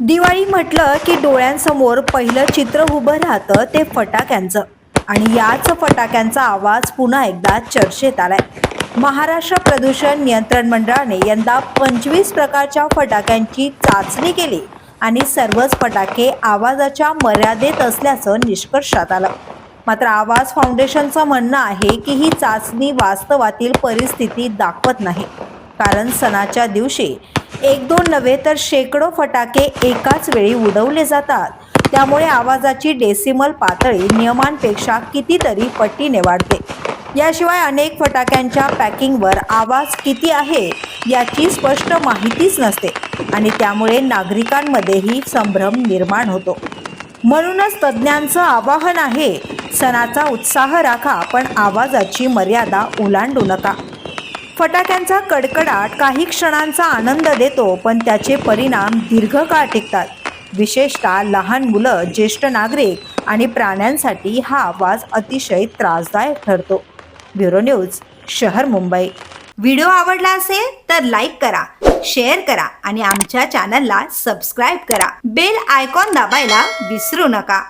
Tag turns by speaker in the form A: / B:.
A: दिवाळी म्हटलं की डोळ्यांसमोर पहिलं चित्र उभं राहतं ते फटाक्यांचं. आणि याच फटाक्यांचा आवाज पुन्हा एकदा चर्चेत आलाय. महाराष्ट्र प्रदूषण नियंत्रण मंडळाने यंदा पंचवीस प्रकारच्या फटाक्यांची चाचणी केली आणि सर्वच फटाके आवाजाच्या मर्यादेत असल्याचं निष्कर्षात आलं. मात्र आवाज फाउंडेशनचं म्हणणं आहे की ही चाचणी वास्तवातील परिस्थिती दाखवत नाही. कारण सणाच्या दिवशी एक दोन नव्हे तर शेकडो फटाके एकाच वेळी उडवले जातात. त्यामुळे आवाजाची डेसिमल पातळी नियमांपेक्षा कितीतरी पटीने वाढते. याशिवाय अनेक फटाक्यांच्या पॅकिंगवर आवाज किती आहे याची स्पष्ट माहितीच नसते आणि त्यामुळे नागरिकांमध्येही संभ्रम निर्माण होतो. म्हणूनच तज्ज्ञांचं आवाहन आहे सणाचा उत्साह राखा पण आवाजाची मर्यादा ओलांडू नका. फटाक्यांचा कडकडाट काही क्षणांचा आनंद देतो पण त्याचे परिणाम दीर्घकाळ टिकतात. विशेषतः लहान मुलं ज्येष्ठ नागरिक आणि प्राण्यांसाठी हा आवाज अतिशय त्रासदायक ठरतो. ब्युरो न्यूज शहर मुंबई. व्हिडिओ आवडला असेल तर लाईक करा शेअर करा आणि आमच्या चॅनलला सबस्क्राईब करा. बेल आयकॉन दाबायला विसरू नका.